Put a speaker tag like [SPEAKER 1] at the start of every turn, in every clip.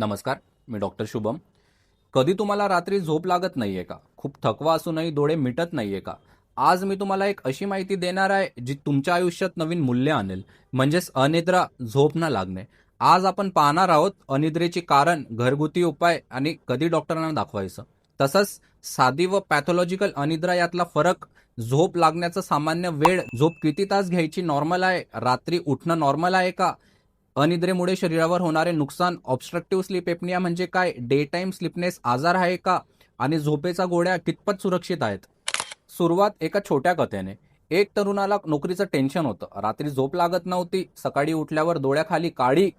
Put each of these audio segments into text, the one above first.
[SPEAKER 1] नमस्कार मी डॉक्टर शुभम. कधी तुम्हाला रात्री झोप लागत नाही आहे का? खूप थकवा असूनही डोळे मिटत नाही आहे का? आज मी तुम्हाला एक अशी माहिती देणार आहे जी तुमच्या आयुष्यात नवीन मूल्य आणेल म्हणजेच अनिद्रा झोप न लागणे. आज आपण पाहणार आहोत अनिद्रेची कारण घरगुती उपाय आणि कधी डॉक्टरांना दाखवायचं. तसंच साधी व पॅथॉलॉजिकल अनिद्रा यातला फरक झोप लागण्याचा सामान्य वेळ झोप किती तास घ्यायची नॉर्मल आहे रात्री उठणं नॉर्मल आहे का? अनिद्रेमुळे शरीरावर होणारे नुकसान ऑब्स्ट्रक्टिव्ह स्लीप एपनिया म्हणजे काय? डे टाइम स्लिपनेस आजार आहे का? आणि झोपेचा गोळ्या कितपत सुरक्षित आहेत? सुरुवात एका छोट्या कथेने. एक तरुणाला नोकरीचं टेन्शन होतं. रात्री झोप लागत नव्हती. सकाळी उठल्यावर डोळ्याखाली काळी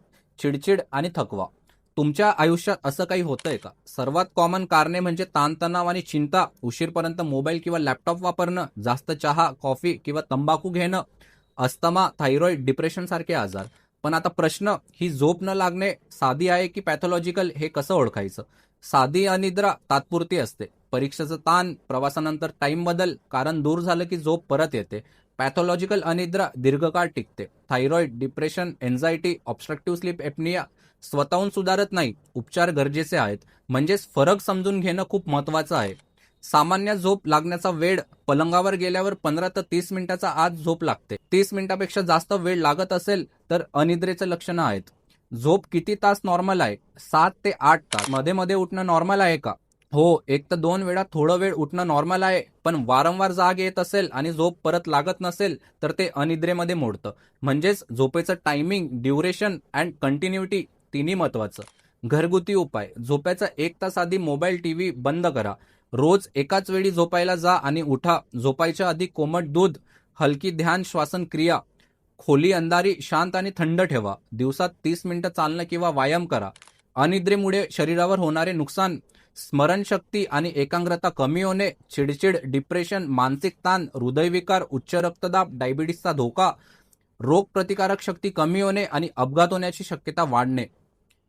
[SPEAKER 1] चिडचिड आणि थकवा. तुमच्या आयुष्यात असं काही होतंय का? सर्वात कॉमन कारणे म्हणजे ताणतणाव आणि चिंता. उशीरपर्यंत मोबाईल किंवा लॅपटॉप वापरणं जास्त चहा कॉफी किंवा तंबाखू घेणं अस्थमा थायरॉइड डिप्रेशन सारखे आजार. पण आता प्रश्न ही झोप न लागणे साधी आहे की पॅथॉलॉजिकल हे कसं ओळखायचं? साधी अनिद्रा तात्पुरती असते. परीक्षेचं ताण प्रवासानंतर टाइम बदल कारण दूर झालं की झोप परत येते. पॅथॉलॉजिकल अनिद्रा दीर्घकाळ टिकते. Thyroid depression anxiety obstructive sleep apnea स्वतःहून सुधारत नाही. उपचार गरजेचे आहेत. म्हणजेच फरक समजून घेणं खूप महत्वाचं आहे. सामान्य झोप लागण्याचा वेळ पलंगावर गेल्यावर पंधरा ते तीस मिनिटाचा आत झोप लागते. तीस मिनिटापेक्षा जास्त वेळ लागत असेल तर अनिद्रेचं लक्षणं आहेत. झोप किती तास नॉर्मल आहे? सात ते आठ तास. मध्ये मध्ये उठणं नॉर्मल आहे का? हो एक तर दोन वेळा थोडं वेळ उठणं नॉर्मल आहे पण वारंवार जाग येत असेल आणि झोप परत लागत नसेल तर ते अनिद्रेमध्ये मोडतं. म्हणजेच झोपेचं टायमिंग ड्युरेशन अँड कंटिन्युटी तिन्ही महत्वाचं घरगुती उपाय. झोप्याचा एक तास आधी मोबाईल टीव्ही बंद करा. रोज एकाच वेळी झोपायला जा आणि उठा. झोपायच्या आधी कोमट दूध हलकी ध्यान श्वासन क्रिया खोली अंधारी शांत आणि थंड ठेवा. दिवसात तीस मिनिटं चालणं किंवा व्यायाम करा. अनिद्रेमुळे शरीरावर होणारे नुकसान स्मरणशक्ती आणि एकाग्रता कमी होणे चिडचिड डिप्रेशन मानसिक ताण हृदयविकार उच्च रक्तदाब डायबिटीसचा धोका रोगप्रतिकारक शक्ती कमी होणे आणि अपघात होण्याची शक्यता वाढणे.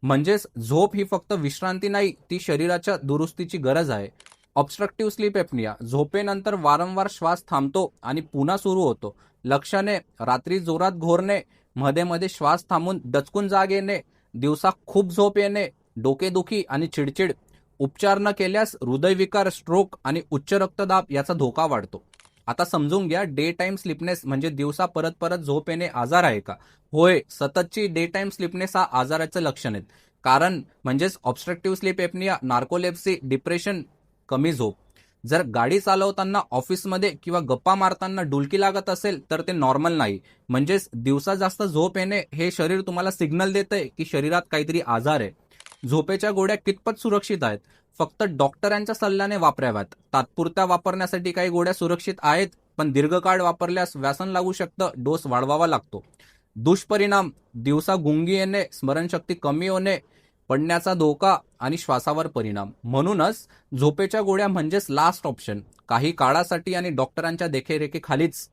[SPEAKER 1] म्हणजेच झोप ही फक्त विश्रांती नाही ती शरीराच्या दुरुस्तीची गरज आहे. ऑब्स्ट्रक्टिव्ह स्लीप एपनिया झोपेनंतर वारंवार श्वास थांबतो आणि पुन्हा सुरू होतो. लक्षणे रात्री जोरात घोरणे मध्ये मध्ये श्वास थांबून दचकून जाग येणे दिवसा खूप झोप येणे डोकेदुखी आणि चिडचिड. उपचार न केल्यास हृदयविकार स्ट्रोक आणि उच्च रक्तदाब याचा धोका वाढतो. आता समजून घ्या डे टाइम स्लिपनेस म्हणजे दिवसा परत परत झोप येणे आजार आहे का? होय सततची डे टाइम स्लिपनेस हा आजाराचं लक्षण आहे कारण म्हणजेच obstructive sleep apnea narcolepsy depression कमी झोप. जर गाडी चालवताना ऑफिसमध्ये किंवा गप्पा मारताना डुलकी लागत असेल तर ते नॉर्मल नाही. म्हणजेच दिवसा जास्त झोप येणे हे शरीर तुम्हाला सिग्नल देतंय की शरीरात काहीतरी आजार आहे. झोपेच्या गोळ्या कितपत सुरक्षित आहेत? फक्त डॉक्टरांच्या सल्ल्याने वापराव्यात. तात्पुरत्या वापरण्यासाठी काही गोळ्या सुरक्षित आहेत पण दीर्घकाळ वापरल्यास व्यासन लागू शकतं डोस वाढवावा लागतो. दुष्परिणाम दिवसा गुंगी येणे स्मरणशक्ती कमी होणे पडण्याचा धोका आणि श्वासावर परिणाम. म्हणूनच झोपेच्या गोळ्या म्हणजेच लास्ट ऑप्शन काही काळासाठी आणि डॉक्टरांच्या देखरेखीखालीच.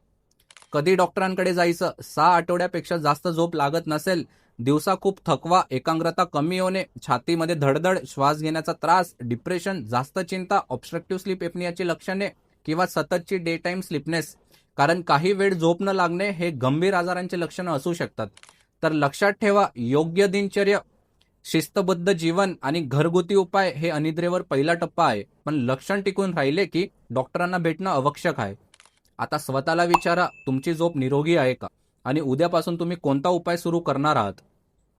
[SPEAKER 1] कधी डॉक्टरांकडे जायचं? सहा आठवड्यापेक्षा जास्त झोप लागत नसेल. दिवसा खूप थकवा एकाग्रता कमी होणे छातीमध्ये धडधड श्वास घेण्याचा त्रास डिप्रेशन जास्त चिंता ऑब्स्ट्रक्टिव्ह स्लीप एपनियाची लक्षणे किंवा सततची डे टाईम स्लिपनेस कारण काही वेळ झोप न लागणे हे गंभीर आजारांचे लक्षणं असू शकतात. तर लक्षात ठेवा योग्य दिनचर्या शिस्तबद्ध जीवन आणि घरगुती उपाय हे अनिद्रेवर पहिला टप्पा आहे. पण लक्षण टिकून राहिले की डॉक्टरांना भेटणं आवश्यक आहे. आता स्वतःला विचारा तुमची झोप निरोगी आहे का? आणि उद्यापासून तुम्ही कोणता उपाय सुरू करणार आहात?